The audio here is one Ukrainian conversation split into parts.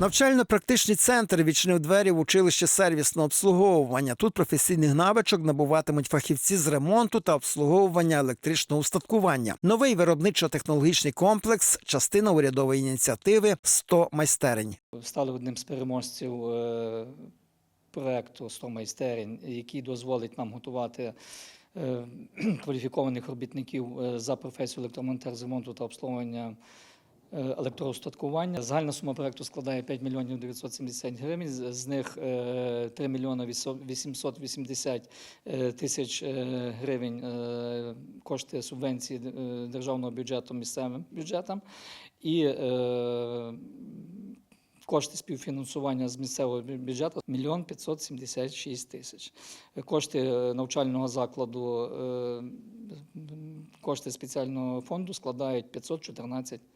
Навчально-практичний центр відчинив двері в училище сервісного обслуговування. Тут професійних навичок набуватимуть фахівці з ремонту та обслуговування електричного устаткування. Новий виробничо-технологічний комплекс частина урядової ініціативи «100 майстерень. стали одним з переможців е, проекту 100 майстерень, який дозволить нам готувати е, кваліфікованих робітників е, за професію електромонтер з ремонту та обслуговування електроустаткування. Загальна сума проекту складає 5 мільйонів 970 гривень, з них е, 3 мільйони 880 е, тисяч е, гривень е, кошти субвенції е, державного бюджету місцевим бюджетам і е, Кошти співфінансування з місцевого бю- бюджету – мільйон 576 тисяч. Кошти е, навчального закладу, е, кошти спеціального фонду складають 514 тисяч.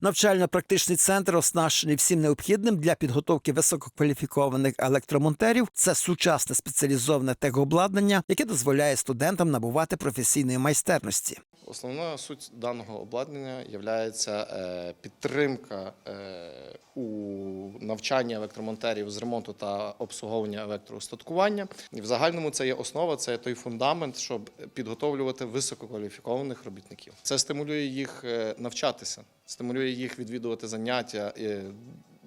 Навчально-практичний центр оснащений всім необхідним для підготовки висококваліфікованих електромонтерів. Це сучасне спеціалізоване техобладнання, яке дозволяє студентам набувати професійної майстерності. Основна суть даного обладнання є підтримка е, у навчанні електромонтерів з ремонту та обслуговування електроустаткування. І в загальному це є основа, це є той фундамент, щоб підготовлювати висококваліфікованих робітників. Це стимулює їх е, навчатися, стимулює їх відвідувати заняття, е,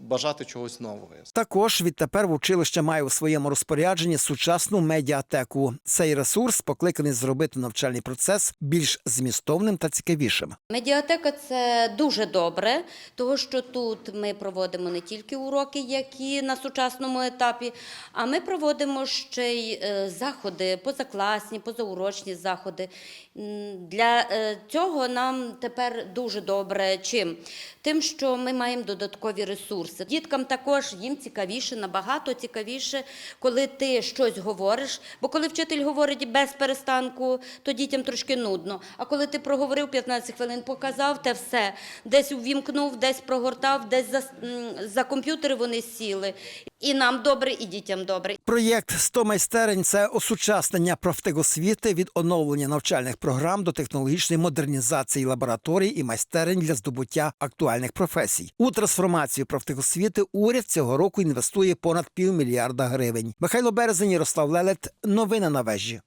бажати чогось нового. Також відтепер в училище має у своєму розпорядженні сучасну медіатеку. Цей ресурс покликаний зробити навчальний процес більш змістовним та цікавішим. Медіатека це дуже добре, тому що тут ми проводимо не тільки уроки, які на сучасному етапі, а ми проводимо ще й е, заходи, позакласні, позаурочні заходи. Для е, цього нам тепер дуже добре чим? Тим, що ми маємо додаткові ресурси. Діткам також їм цікавіше, набагато цікавіше, коли ти щось говориш. Бо коли вчитель говорить без перестанку, то дітям трошки нудно. А коли ти проговорив 15 хвилин, показав те все, десь увімкнув, десь прогортав, десь за, за комп'ютери вони сіли. І нам добре, і дітям добре. Проєкт «100 майстерень це осучаснення профтехосвіти від оновлення навчальних програм до технологічної модернізації лабораторій і майстерень для здобуття актуальних професій. У трансформацію профтехосвіти уряд цього року інвестує понад півмільярда гривень. Михайло Березень, Ярослав Лелет. Новини на вежі.